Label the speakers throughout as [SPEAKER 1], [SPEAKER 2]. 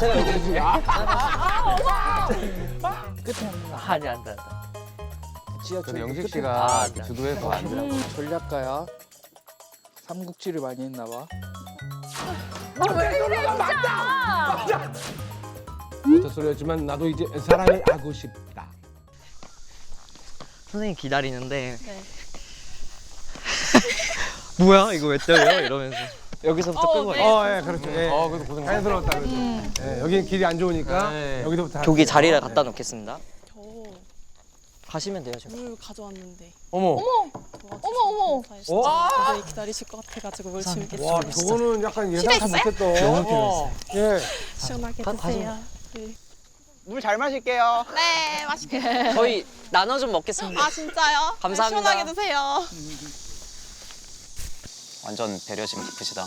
[SPEAKER 1] 제가 여기
[SPEAKER 2] 아니 안돼 안돼.
[SPEAKER 1] 지하철
[SPEAKER 3] 영식 씨가
[SPEAKER 2] 아, 네.
[SPEAKER 3] 주도해서 안 되라고.
[SPEAKER 1] 전략가야. 삼국지를 많이 했나 봐.
[SPEAKER 4] 못할 소리였지만 나도 이제 사랑을 하고 싶다.
[SPEAKER 2] 선생님 기다리는데
[SPEAKER 5] 네.
[SPEAKER 2] 뭐야 이거 왜 떨려 이러면서 여기서부터
[SPEAKER 5] 어,
[SPEAKER 2] 끄고
[SPEAKER 5] 네.
[SPEAKER 4] 어, 예, 그렇죠. 예.
[SPEAKER 3] 어, 그래도 고생
[SPEAKER 4] 자연스러웠다 그래도. 예, 여기는 길이 안 좋으니까
[SPEAKER 3] 네.
[SPEAKER 4] 여기서부터
[SPEAKER 2] 조기
[SPEAKER 4] 할게요.
[SPEAKER 2] 자리를 갖다 놓겠습니다.
[SPEAKER 5] 저
[SPEAKER 2] 가시면 돼요 지금.
[SPEAKER 5] 물 가져왔는데
[SPEAKER 3] 어머.
[SPEAKER 5] 어머 어머
[SPEAKER 4] 어?
[SPEAKER 5] 도저히 기다리실 것 같아가지고 물 준비했어요
[SPEAKER 4] 와, 저거는 약간 예상치 못했던.
[SPEAKER 2] 너무 필요했어요.
[SPEAKER 4] 예.
[SPEAKER 5] 시원하게
[SPEAKER 2] 다-
[SPEAKER 5] 드세요 네.
[SPEAKER 6] 물 잘 마실게요.
[SPEAKER 5] 네 맛있게
[SPEAKER 2] 저희 나눠 좀 먹겠습니다.
[SPEAKER 5] 아 진짜요?
[SPEAKER 2] 감사합니다.
[SPEAKER 5] 네, 시원하게 드세요
[SPEAKER 7] 완전 배려심 깊으시다.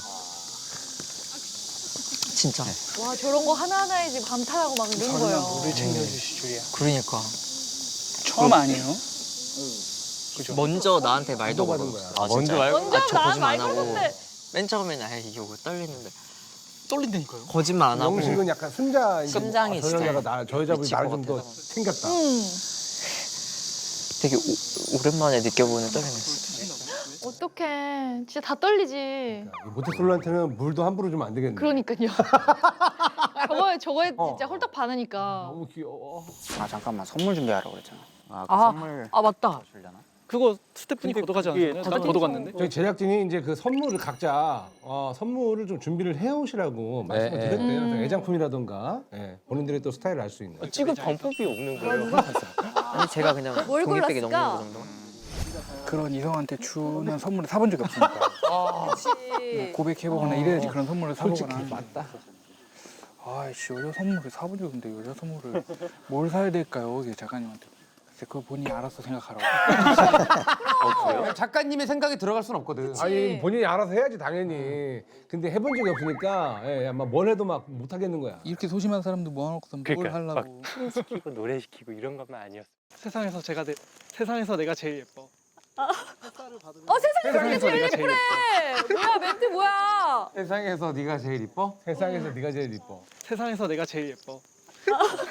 [SPEAKER 2] 진짜.
[SPEAKER 8] 와 저런 거 하나하나에 지금 감탄하고 막 이런 거예요.
[SPEAKER 1] 물을 챙겨주실 줄이야.
[SPEAKER 2] 그러니까
[SPEAKER 6] 처음 아니에요?
[SPEAKER 2] 먼저 나한테 말도
[SPEAKER 4] 받은
[SPEAKER 2] 걸어.
[SPEAKER 4] 거야.
[SPEAKER 2] 아,
[SPEAKER 3] 먼저
[SPEAKER 2] 진짜?
[SPEAKER 3] 말고?
[SPEAKER 2] 아, 저
[SPEAKER 8] 나랑
[SPEAKER 2] 거짓말
[SPEAKER 8] 안말
[SPEAKER 2] 하고.
[SPEAKER 8] 걸었는데.
[SPEAKER 2] 맨 처음에는 아 이거 왜 떨리는데
[SPEAKER 6] 떨린다니까요.
[SPEAKER 2] 거짓말 안 하고
[SPEAKER 4] 영식은 약간 순자.
[SPEAKER 2] 심장이
[SPEAKER 4] 저
[SPEAKER 2] 진짜
[SPEAKER 4] 여자가 나, 저 여자분이
[SPEAKER 2] 미칠
[SPEAKER 4] 나를
[SPEAKER 2] 것
[SPEAKER 4] 좀 더
[SPEAKER 2] 같아서.
[SPEAKER 4] 챙겼다.
[SPEAKER 8] 음.
[SPEAKER 2] 되게 오, 오랜만에 느껴보는 떨림이었어요.
[SPEAKER 8] 어떡해. 진짜 다 떨리지.
[SPEAKER 4] 모태솔로한테는 물도 함부로 주면 안 되겠네.
[SPEAKER 8] 그러니까요. 저거에 저거에
[SPEAKER 4] 어.
[SPEAKER 8] 진짜 홀딱 반하니까.
[SPEAKER 4] 너무 귀여워.
[SPEAKER 6] 아 잠깐만 선물 준비하라고 그랬잖아. 아, 그
[SPEAKER 8] 아,
[SPEAKER 6] 선물
[SPEAKER 8] 아 맞다.
[SPEAKER 6] 주려나?
[SPEAKER 9] 그거 스태프님 걷어가지 않았나요?
[SPEAKER 2] 뜯어-
[SPEAKER 9] 걷어갔는데.
[SPEAKER 4] 저희 제작진이 이제 그 선물을 각자 어, 선물을 좀 준비를 해오시라고 말씀을
[SPEAKER 3] 네,
[SPEAKER 4] 드렸대요.
[SPEAKER 8] 음.
[SPEAKER 4] 그래서 애장품이라던가 예, 본인들의 또 스타일을 알 수 있는.
[SPEAKER 2] 찍을 방법이 없는 거예요. 아니 제가 그냥
[SPEAKER 8] 뭘
[SPEAKER 2] 독립되게 넘는
[SPEAKER 8] 골랐을까?
[SPEAKER 2] 거 정도.
[SPEAKER 6] 그런 이성한테 주는 선물을 사본 적이 없으니까
[SPEAKER 8] 그렇지.
[SPEAKER 6] 고백해보거나 이래야지 그런 선물을
[SPEAKER 4] 솔직히
[SPEAKER 6] 사보거나.
[SPEAKER 4] 맞다.
[SPEAKER 6] 아이씨 여자 선물을 사본 적이 없는데 여자 선물을 뭘 사야 될까요? 이게 작가님한테. 글쎄 그거 본인이 알아서 생각하라고.
[SPEAKER 3] 그냥 작가님의 생각이 들어갈 순 없거든.
[SPEAKER 4] 아니 본인이 알아서 해야지 당연히. 근데 해본 적이 없으니까 예, 아마 뭘 해도 막 못 하겠는 거야.
[SPEAKER 6] 이렇게 소심한 사람도 모아놓고서 뭘
[SPEAKER 9] 그러니까,
[SPEAKER 6] 하려고.
[SPEAKER 9] 시키고 노래 시키고 이런 것만 아니었어. 세상에서 제가 내, 세상에서 내가 제일 예뻐.
[SPEAKER 8] 어 세상에
[SPEAKER 9] 세상에서 내가 제일 예뻐.
[SPEAKER 8] 그래. 뭐야 멘트 뭐야?
[SPEAKER 3] 세상에서 네가 제일 이뻐?
[SPEAKER 4] 세상에서 네가 제일 이뻐.
[SPEAKER 9] 세상에서 내가 제일 예뻐.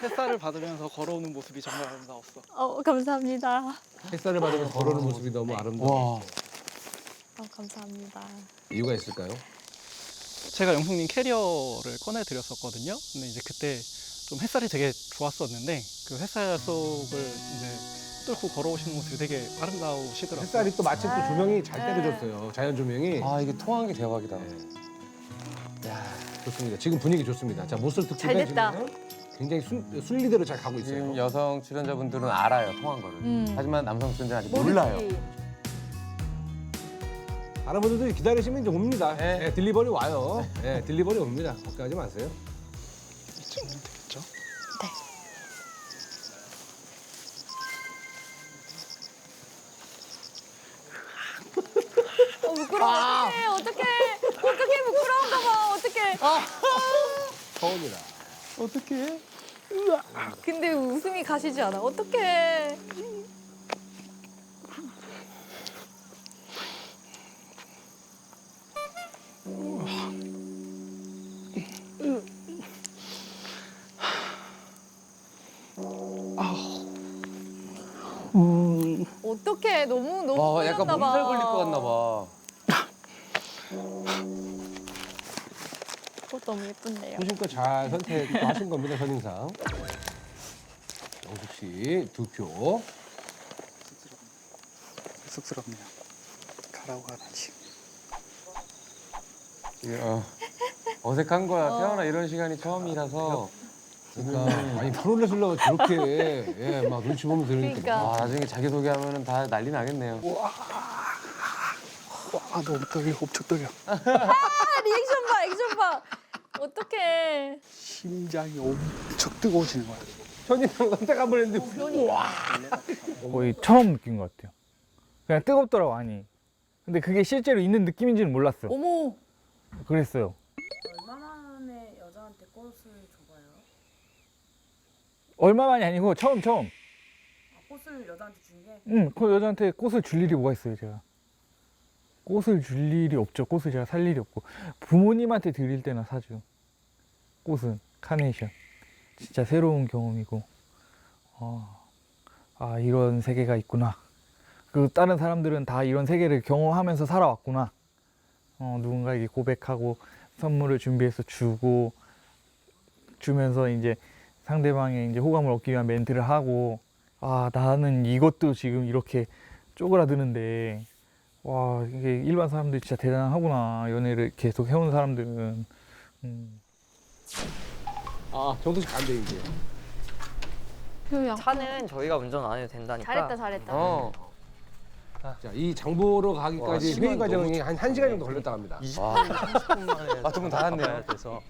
[SPEAKER 9] 햇살을 받으면서 걸어오는 모습이 정말 아름다웠어.
[SPEAKER 5] 어 감사합니다
[SPEAKER 4] 햇살을 받으면서 걸어오는 모습이 너무 아름다워.
[SPEAKER 3] 와.
[SPEAKER 5] 어, 감사합니다
[SPEAKER 4] 이유가 있을까요?
[SPEAKER 9] 제가 영숙님 캐리어를 꺼내드렸었거든요. 근데 이제 그때 좀 햇살이 되게 좋았었는데 그 햇살 속을 이제 뚫고 걸어오시는 모습이 되게 아름다우시더라고요.
[SPEAKER 4] 햇살이 또 마침 또 조명이 잘
[SPEAKER 8] 네.
[SPEAKER 4] 때려줬어요. 자연 조명이.
[SPEAKER 3] 아, 이게 통한 게 대박이다.
[SPEAKER 4] 야, 좋습니다. 지금 분위기 좋습니다. 자, 모쏠 특집에
[SPEAKER 8] 잘 됐다.
[SPEAKER 4] 지금 굉장히 순, 순리대로 잘 가고 있어요.
[SPEAKER 3] 지금 여성 출연자분들은 알아요, 통한 거를.
[SPEAKER 8] 음.
[SPEAKER 3] 하지만 남성 출연자는 아직
[SPEAKER 8] 모르지.
[SPEAKER 3] 몰라요.
[SPEAKER 4] 다른 분들도 기다리시면 이제 옵니다.
[SPEAKER 3] 네.
[SPEAKER 4] 예, 딜리버리 와요. 예, 딜리버리 옵니다. 걱정하지 마세요.
[SPEAKER 8] 어. 어떡해. 어떡해. 어떡해 부끄러운가 봐. 어떡해.
[SPEAKER 4] 처음이라.
[SPEAKER 3] 어떻게?
[SPEAKER 8] 근데 웃음이 가시지 않아. 어떡해. 어떡해. 너무 너무
[SPEAKER 3] 와, 약간. 몸살 걸릴 것 같나 봐.
[SPEAKER 5] 꽃 너무 예쁜데요
[SPEAKER 4] 소신껏 잘 선택하신 겁니다, 선인상. 영숙 씨, 두 표.
[SPEAKER 6] 쑥스럽네요. 가라고 하다지.
[SPEAKER 3] 어, 어색한 거야. 태어나 이런 시간이 처음이라서.
[SPEAKER 4] 그러니까, 아니, 프로레 슬러가 저렇게, 예, 막 눈치 보면서 그러니까.
[SPEAKER 8] 그러니까.
[SPEAKER 3] 와, 나중에 자기소개하면 다 난리 나겠네요.
[SPEAKER 6] 와 너무 떨려. 엄청 떨려.
[SPEAKER 8] 아, 리액션 봐. 액션 봐. 어떡해.
[SPEAKER 6] 심장이 엄청 뜨거워지는 거야.
[SPEAKER 4] 선인상 선택 한번 했는데, 우와.
[SPEAKER 10] 거의 처음 느낀 것 같아요. 그냥 뜨겁더라고 아니. 근데 그게 실제로 있는 느낌인지는 몰랐어.
[SPEAKER 8] 어머.
[SPEAKER 10] 그랬어요.
[SPEAKER 5] 얼마 만에 여자한테 꽃을 줘봐요?
[SPEAKER 10] 얼마만이 아니고 처음 처음.
[SPEAKER 5] 꽃을 여자한테 준 게?
[SPEAKER 10] 응, 그 여자한테 꽃을 줄 일이 뭐가 있어요 제가. 꽃을 줄 일이 없죠. 꽃을 제가 살 일이 없고 부모님한테 드릴 때나 사죠. 꽃은. 카네이션. 진짜 새로운 경험이고, 어, 아, 이런 세계가 있구나. 그리고 다른 사람들은 다 이런 세계를 경험하면서 살아왔구나. 어, 누군가에게 고백하고 선물을 준비해서 주고, 주면서 이제 상대방의 이제 호감을 얻기 위한 멘트를 하고, 아, 나는 이것도 지금 이렇게 쪼그라드는데, 와, 이게 일반 사람들이 진짜 대단하구나. 연애를 계속 해온 사람들은. 음.
[SPEAKER 4] 아 정도씩 간대 이제.
[SPEAKER 2] 차는 저희가 운전 안 해도 된다니까.
[SPEAKER 8] 잘했다 잘했다.
[SPEAKER 3] 어.
[SPEAKER 4] 자, 이 장보러
[SPEAKER 3] 와,
[SPEAKER 4] 가기까지 회의 과정이 한 1시간 정도 걸렸다고 합니다.
[SPEAKER 3] 아, 두분 다 왔네요.
[SPEAKER 2] 그래서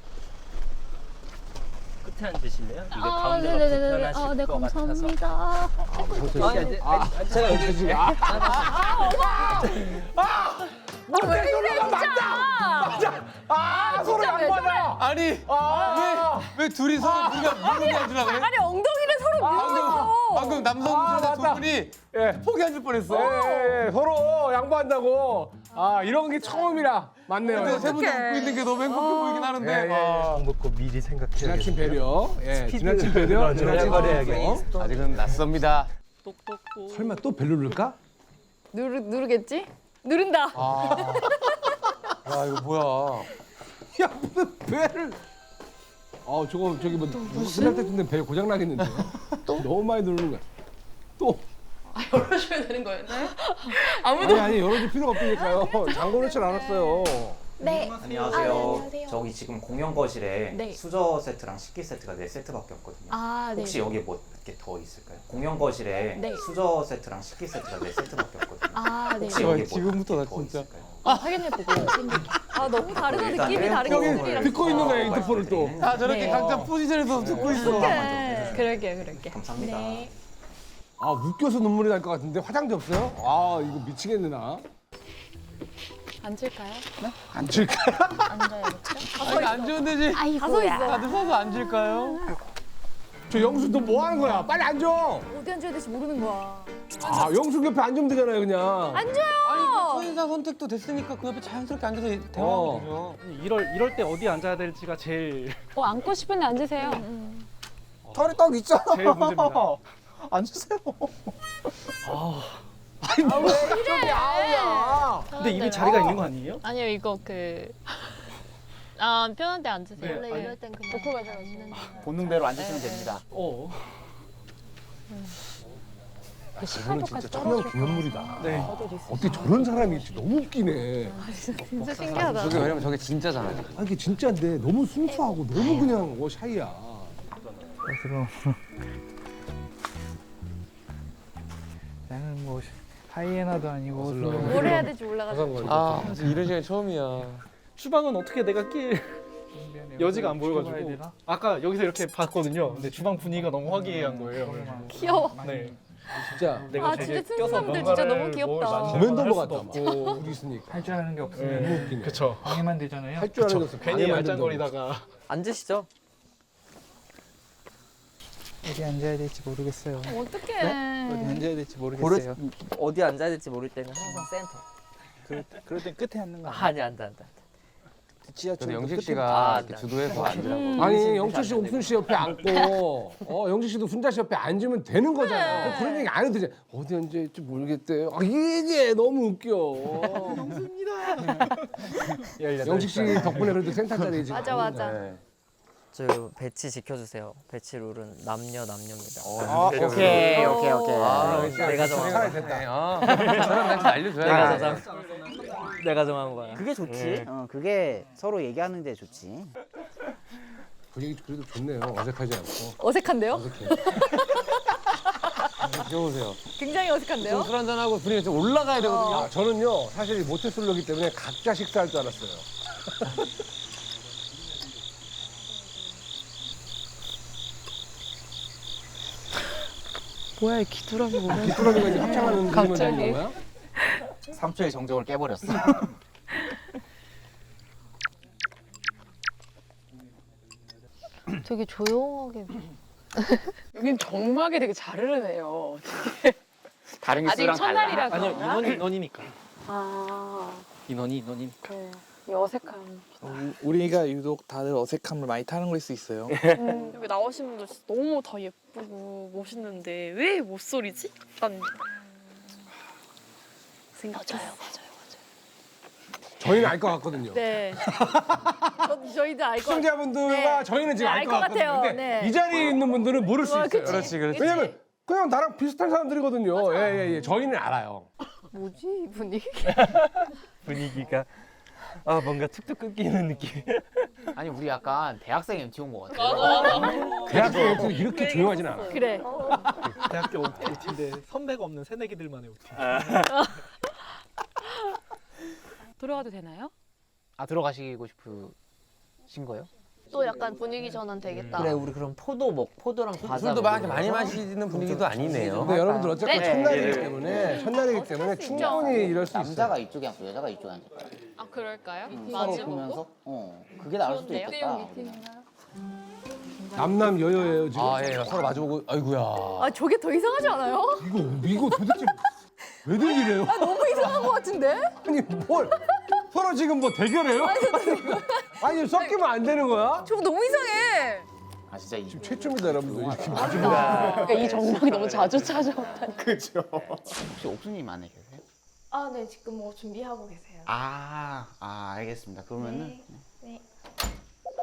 [SPEAKER 11] 끝에 앉으실래요? 이게
[SPEAKER 8] 아,
[SPEAKER 11] 가운데가
[SPEAKER 8] 네네네.
[SPEAKER 11] 불편하실
[SPEAKER 8] 아, 네,
[SPEAKER 11] 것 같아서.
[SPEAKER 8] 감사합니다.
[SPEAKER 4] 아, 제가 여기 지금 아,
[SPEAKER 8] 왜 이래, 진짜!
[SPEAKER 4] 아, 서로 양보하자.
[SPEAKER 3] 아니,
[SPEAKER 4] 아,
[SPEAKER 3] 왜, 왜 둘이 서로 우리가 무릎이 앉으라 그래?
[SPEAKER 8] 아니, 엉덩이를 서로
[SPEAKER 3] 방금,
[SPEAKER 8] 밀어서.
[SPEAKER 3] 방금 남성
[SPEAKER 4] 아,
[SPEAKER 3] 주자 두
[SPEAKER 4] 맞다.
[SPEAKER 3] 분이
[SPEAKER 4] 예.
[SPEAKER 3] 포기 앉을 뻔했어.
[SPEAKER 4] 예, 예, 서로 양보한다고. 아, 이런 게 처음이라. 맞네요.
[SPEAKER 3] 근데 세 분이 웃고 있는 게 너무 행복해 보이긴 하는데.
[SPEAKER 4] 예, 예.
[SPEAKER 3] 아.
[SPEAKER 11] 먹고 미리 생각해.
[SPEAKER 4] 지나친 배려. 예, 지나친 배려. 지나친. 배려.
[SPEAKER 3] 아직은 낯섭니다.
[SPEAKER 4] 설마 또 벨 누를까?
[SPEAKER 8] 누르, 누르겠지? 누른다.
[SPEAKER 3] 아. 야, 이거 뭐야.
[SPEAKER 4] 야, 무슨 배를. 어, 저거 저기 뭐 끝날 때쯤 배 고장 나겠는데. 너무 많이 누르는 거야. 또.
[SPEAKER 5] 열어줘야 되는 거예요?
[SPEAKER 4] 아니 아니 열어줄 필요가 없으니까요. 잠궈 놓질 않았어요.
[SPEAKER 8] 네.
[SPEAKER 7] 안녕하세요. 저기 지금 공연 거실에
[SPEAKER 8] 네.
[SPEAKER 7] 수저 세트랑 식기 세트가 네 세트밖에 없거든요.
[SPEAKER 8] 아, 네.
[SPEAKER 7] 혹시 여기 뭐몇개더 있을까요? 공연 거실에
[SPEAKER 8] 네.
[SPEAKER 7] 수저 세트랑 식기 세트가 네 세트밖에 없거든요.
[SPEAKER 8] 아, 네.
[SPEAKER 7] 혹시 여기 뭐
[SPEAKER 3] 지금부터 나
[SPEAKER 7] 더
[SPEAKER 3] 진짜.
[SPEAKER 7] 있을까요?
[SPEAKER 8] 확인해보고. 아, 너무 다르다.
[SPEAKER 7] 일단
[SPEAKER 8] 느낌이
[SPEAKER 7] 네,
[SPEAKER 8] 다르게.
[SPEAKER 4] 여기
[SPEAKER 8] 느낌이랑.
[SPEAKER 4] 듣고 있는 거야,
[SPEAKER 7] 어,
[SPEAKER 4] 핸드폰을 또.
[SPEAKER 7] 말씀드리는
[SPEAKER 3] 아, 저렇게
[SPEAKER 8] 네.
[SPEAKER 3] 각자 포지션에서 듣고 있어.
[SPEAKER 8] 네. 그럴게요, 그럴게요.
[SPEAKER 7] 감사합니다.
[SPEAKER 8] 네.
[SPEAKER 4] 아 웃겨서 눈물이 날 것 같은데 화장대 없어요? 아 이거 미치겠네 나.
[SPEAKER 8] 앉을까요?
[SPEAKER 4] 앉을까?
[SPEAKER 8] 앉아야겠죠?
[SPEAKER 3] 아니, 안 좋은 데지.
[SPEAKER 8] 가서 있어.
[SPEAKER 3] 다들 서서 앉을까요?
[SPEAKER 4] 저 영수 너 뭐 하는 거야? 빨리 앉아.
[SPEAKER 8] 어디 앉아야 될지 모르는 거야.
[SPEAKER 4] 아 영수 옆에 앉으면 되잖아요 그냥.
[SPEAKER 8] 앉아요!
[SPEAKER 3] 첫인상 선택도 됐으니까 그 옆에 자연스럽게 앉아서
[SPEAKER 4] 어.
[SPEAKER 3] 대화하면 되죠.
[SPEAKER 9] 이럴 이럴 때 어디 앉아야 될지가 제일
[SPEAKER 8] 어, 앉고 싶은데 앉으세요.
[SPEAKER 1] 털이 딱 있잖아.
[SPEAKER 9] 제일 문제입니다.
[SPEAKER 1] 앉으세요.
[SPEAKER 4] 아우야.
[SPEAKER 9] 근데 이미 자리가 있는 거 아니에요?
[SPEAKER 8] 아니요, 이거 그. 아, 편한 데 앉으세요.
[SPEAKER 9] 네,
[SPEAKER 8] 원래
[SPEAKER 9] 아니-
[SPEAKER 8] 이럴 땐 그냥. 놓고 앉는
[SPEAKER 1] 본능대로 앉으시면 됩니다.
[SPEAKER 9] 어.
[SPEAKER 4] 이거는 진짜 천연 기념물이다.
[SPEAKER 9] 네.
[SPEAKER 4] 어떻게 저런 사람이 있지? 너무 웃기네.
[SPEAKER 8] 진짜 신기하다.
[SPEAKER 3] 저게 왜냐면 저게 진짜잖아요.
[SPEAKER 4] 아 이게 진짜인데 너무 순수하고 너무 그냥 뭐 샤이야.
[SPEAKER 10] 그래 하이에나도 아니고.
[SPEAKER 8] 뭘 해야 될지 몰라가지고.
[SPEAKER 3] 아, 이런 시간이 처음이야.
[SPEAKER 9] 주방은 어떻게 내가 낄 여지가 안 보여가지고 아까 여기서 이렇게 봤거든요. 근데 주방 분위기가 너무 화기애애한 거예요.
[SPEAKER 8] 귀여워.
[SPEAKER 9] 네.
[SPEAKER 4] 진짜
[SPEAKER 9] 내가
[SPEAKER 8] 아,
[SPEAKER 9] 되게
[SPEAKER 8] 진짜
[SPEAKER 9] 껴서
[SPEAKER 8] 튼튼함들 진짜
[SPEAKER 9] 뭔가를
[SPEAKER 8] 너무 귀엽다.
[SPEAKER 9] 뭘할
[SPEAKER 4] 같다.
[SPEAKER 9] 수도 없고.
[SPEAKER 4] 둘이 있으니까.
[SPEAKER 10] 할줄 아는 게
[SPEAKER 4] 너무
[SPEAKER 10] 없으면
[SPEAKER 4] 웃기네.
[SPEAKER 9] 그쵸.
[SPEAKER 10] 방해만 되잖아요.
[SPEAKER 4] 할줄 아는 것을
[SPEAKER 9] 괜히 알짱거리다가
[SPEAKER 2] 앉으시죠.
[SPEAKER 1] 어디 앉아야 될지 모르겠어요. 어디
[SPEAKER 8] 어떡해.
[SPEAKER 1] 앉아야 될지 모르겠어요.
[SPEAKER 2] 어디 앉아야 될지 모를 때는 항상 센터.
[SPEAKER 1] 그럴, 때- 그럴 땐 끝에 앉는 거
[SPEAKER 2] 아,
[SPEAKER 1] 아니야?
[SPEAKER 2] 아니 앉아 앉아.
[SPEAKER 1] 지하철
[SPEAKER 3] 그래도 영식
[SPEAKER 1] 끝에
[SPEAKER 3] 씨가
[SPEAKER 2] 아,
[SPEAKER 3] 이렇게
[SPEAKER 2] 네.
[SPEAKER 3] 주도해서 앉으라고.
[SPEAKER 4] 아니 영철 씨, 옥순 씨 옆에 앉고 어 영식 씨도 순자 씨 옆에 앉으면 되는 거잖아요. 그런 얘기 안 해도 되잖아. 어디 앉아야지 모르겠대. 아 이게 너무 웃겨. 영식 씨 덕분에 그래도 센터 자리 지금.
[SPEAKER 8] 맞아, 맞아.
[SPEAKER 3] 네.
[SPEAKER 2] 저 배치 지켜주세요. 배치 룰은 남녀 남녀입니다.
[SPEAKER 1] 아, 오케이, 오케이, 오케이.
[SPEAKER 2] 아, 내가 정한
[SPEAKER 4] 됐다.
[SPEAKER 3] 아, 사람한테 알려줘야
[SPEAKER 2] 내가
[SPEAKER 3] 돼.
[SPEAKER 2] 정한 내가 정한 거야.
[SPEAKER 12] 그게 좋지.
[SPEAKER 2] 예.
[SPEAKER 12] 어, 그게 서로 얘기하는 데 좋지.
[SPEAKER 4] 분위기 그래도 좋네요. 어색하지 않고.
[SPEAKER 8] 어색한데요?
[SPEAKER 4] 어색해.
[SPEAKER 3] 귀여우세요.
[SPEAKER 8] 굉장히 어색한데요?
[SPEAKER 3] 술 한잔 하고 분위기가 좀 올라가야 되거든요.
[SPEAKER 4] 아, 저는요 사실 모태솔로기 때문에 각자 식사할 줄 알았어요.
[SPEAKER 8] 뭐야, 이 귀뚜라미 뭐야?
[SPEAKER 4] 귀뚜라미가 이제 합창하는 그림을
[SPEAKER 8] 갑자기?
[SPEAKER 4] 그린 거야?
[SPEAKER 1] 3초의 정적을 깨버렸어.
[SPEAKER 8] 되게 조용하게.
[SPEAKER 5] 여긴 정막이 되게 잘 흐르네요.
[SPEAKER 1] 다른
[SPEAKER 5] 아직
[SPEAKER 1] 기수랑 달라.
[SPEAKER 5] 첫날이라서.
[SPEAKER 9] 아니요 인원이 인원이니까
[SPEAKER 5] 아,
[SPEAKER 9] 인원이 인원이니까.
[SPEAKER 5] 네.
[SPEAKER 8] 이 어색함.
[SPEAKER 6] 우- 우리가 유독 다들 어색함을 많이 타는 걸 수 있어요.
[SPEAKER 8] 여기 나오신 분들 진짜 너무 다 예쁘고 멋있는데 왜 못소리지? 약간 생각. 맞아요, 맞아요.
[SPEAKER 4] 저희는 알 것 같거든요.
[SPEAKER 8] 네. 저, 저희도 알것
[SPEAKER 4] 시청자분들과
[SPEAKER 8] 네.
[SPEAKER 4] 저희는 지금
[SPEAKER 8] 네,
[SPEAKER 4] 알 알것
[SPEAKER 8] 것
[SPEAKER 4] 같거든요.
[SPEAKER 8] 같아요.
[SPEAKER 4] 근데
[SPEAKER 8] 네.
[SPEAKER 4] 이 자리에 있는 분들은 모를 수
[SPEAKER 8] 어,
[SPEAKER 4] 있어요.
[SPEAKER 8] 그치.
[SPEAKER 3] 그렇지, 그렇지.
[SPEAKER 4] 왜냐면 그냥 나랑 비슷한 사람들이거든요. 예, 예, 예. 저희는 알아요.
[SPEAKER 8] 뭐지 이 분위기?
[SPEAKER 11] 분위기가 아 뭔가 툭툭 끊기는 느낌.
[SPEAKER 12] 아니 우리 약간 대학생 MT 온 것 같아.
[SPEAKER 4] 대학교 애들이 이렇게 조용하진 않아.
[SPEAKER 8] 그래.
[SPEAKER 9] 대학교 OT인데 선배가 없는 새내기들만의 OT.
[SPEAKER 8] 들어가도 되나요?
[SPEAKER 12] 아 들어가시고 싶으신 거예요?
[SPEAKER 8] 또 약간 분위기 전환 되겠다.
[SPEAKER 2] 그래 우리 그럼 포도 먹 포도랑 과자
[SPEAKER 3] 술도 많이, 많이 마시는 분위기도 아니네요.
[SPEAKER 4] 근데 여러분들 어쨌건
[SPEAKER 8] 네.
[SPEAKER 4] 첫날이기 때문에 첫날이기 때문에 충분히 이럴 수 있어요.
[SPEAKER 12] 남자가 이쪽에 앉고 여자가 이쪽에 앉을 거야.
[SPEAKER 8] 아 그럴까요?
[SPEAKER 12] 서로 보면서 어 그게 나을 수도 있겠다.
[SPEAKER 4] 남남 여여예요 지금.
[SPEAKER 3] 아, 예, 서로 마주보고, 아이고야.
[SPEAKER 8] 아 저게 더 이상하지 않아요?
[SPEAKER 4] 이거 이거 도대체 왜들 이래요?
[SPEAKER 8] 너무 이상한 것 같은데?
[SPEAKER 4] 아니 뭘 서로 지금 뭐 대결해요? 아니 섞이면 안 되는 거야?
[SPEAKER 8] 저거 너무 이상해.
[SPEAKER 12] 아 진짜 이
[SPEAKER 4] 최초입니다 여러분들 이렇게 마주
[SPEAKER 8] 그러니까 이 정막이 너무 자주 찾아왔다.
[SPEAKER 12] 혹시 옥수님 안에 계세요?
[SPEAKER 5] 아, 네, 지금 뭐 준비하고 계세요.
[SPEAKER 12] 아, 아 알겠습니다. 그러면은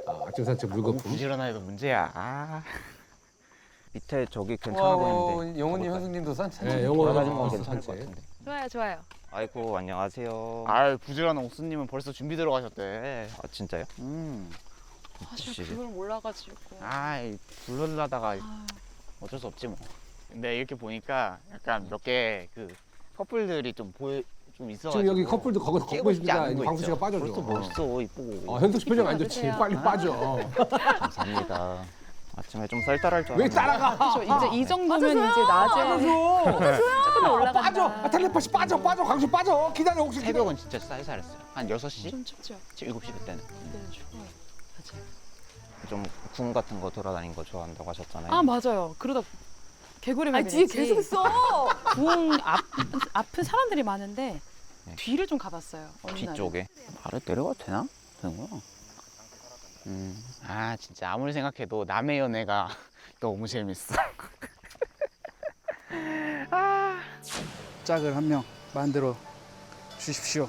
[SPEAKER 4] 아, 아침 산책 물거품.
[SPEAKER 12] 부지런해도 문제야. 아.
[SPEAKER 7] 밑에 저기
[SPEAKER 3] 어, 영훈님, 현승님도 산책.
[SPEAKER 4] 네, 영어
[SPEAKER 12] 돌아다니는 건
[SPEAKER 4] 산책.
[SPEAKER 12] 괜찮을 것 같은데.
[SPEAKER 8] 좋아요 좋아요.
[SPEAKER 7] 아이고 안녕하세요.
[SPEAKER 12] 아 부지런한 옥수님은 벌써 준비 들어가셨대.
[SPEAKER 7] 아 진짜요?
[SPEAKER 12] 음.
[SPEAKER 8] 사실 그걸 몰라가지고.
[SPEAKER 12] 아 불러다가 어쩔 수 없지 뭐. 근데 이렇게 보니까 약간 몇 개 그 커플들이 좀 보여 좀 있어.
[SPEAKER 4] 지금 여기 커플도 거기서 걷고 있습니다. 이제 광수 씨가 빠져줘.
[SPEAKER 12] 벌써 멋있어 이쁘고.
[SPEAKER 4] 어, 현숙 씨 표정 안 좋지.
[SPEAKER 8] 봐주세요.
[SPEAKER 4] 빨리 빠져.
[SPEAKER 7] 감사합니다. 아침에 좀 쌀쌀할
[SPEAKER 4] 줄왜
[SPEAKER 7] 알았는데.
[SPEAKER 4] 따라가?
[SPEAKER 8] 이제 이 정도면 이제 낮에 조금 올라간다.
[SPEAKER 4] 빠져. 아, 텔레파시 빠져, 빠져. 광수 빠져. 기다려 혹시 기다려.
[SPEAKER 12] 새벽은 진짜 쌀쌀했어요. 한 6시?
[SPEAKER 8] 좀 춥죠.
[SPEAKER 12] 지금 7시 그때는.
[SPEAKER 8] 네, 추워요.
[SPEAKER 7] 좀 궁 같은 거 돌아다니는 거 좋아한다고 하셨잖아요.
[SPEAKER 13] 아 맞아요. 그러다 개구리
[SPEAKER 8] 아 뒤에 계속 있어.
[SPEAKER 13] 부흥 앞 앞은 사람들이 많은데
[SPEAKER 7] 네.
[SPEAKER 13] 뒤를 좀 가봤어요. 어느 날은.
[SPEAKER 7] 뒤쪽에.
[SPEAKER 12] 아래 내려가도 되나? 되는구나. 음, 아 진짜 아무리 생각해도 남의 연애가 너무 재밌어.
[SPEAKER 6] 짝을 한 명 만들어 주십시오.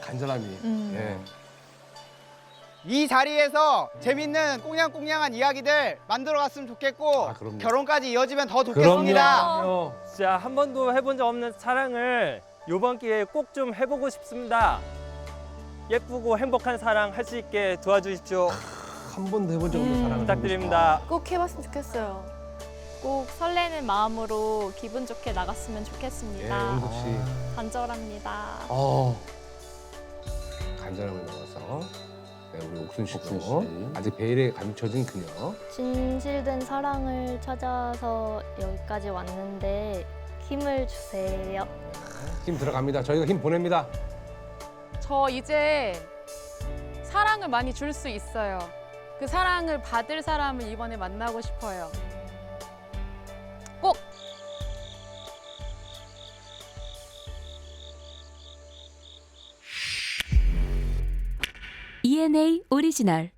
[SPEAKER 4] 간절함이.
[SPEAKER 8] 음.
[SPEAKER 4] 예.
[SPEAKER 14] 이 자리에서 재밌는 꽁냥꽁냥한 이야기들 만들어갔으면 좋겠고
[SPEAKER 4] 아, 그럼요.
[SPEAKER 14] 결혼까지 이어지면 더 좋겠습니다.
[SPEAKER 4] 그럼요.
[SPEAKER 11] 진짜 한 번도 해본 적 없는 사랑을 이번 기회에 꼭 좀 해보고 싶습니다. 예쁘고 행복한 사랑 할 수 있게 도와주십시오.
[SPEAKER 4] 한 번도 해본 적 없는 사랑을
[SPEAKER 11] 부탁드립니다.
[SPEAKER 8] 꼭 해봤으면 좋겠어요.
[SPEAKER 5] 꼭 설레는 마음으로 기분 좋게 나갔으면
[SPEAKER 4] 예,
[SPEAKER 5] 좋겠습니다.
[SPEAKER 4] 영숙 씨.
[SPEAKER 5] 간절합니다.
[SPEAKER 4] 어. 간절함을 넘어서 네, 우리 옥순 씨도
[SPEAKER 3] 옥순 씨.
[SPEAKER 4] 아직 베일에 감춰진 그녀.
[SPEAKER 5] 진실된 사랑을 찾아서 여기까지 왔는데 힘을 주세요.
[SPEAKER 4] 힘 들어갑니다. 저희가 힘 보냅니다.
[SPEAKER 13] 저 이제 사랑을 많이 줄 수 있어요. 그 사랑을 받을 사람을 이번에 만나고 싶어요.
[SPEAKER 15] ENA 오리지널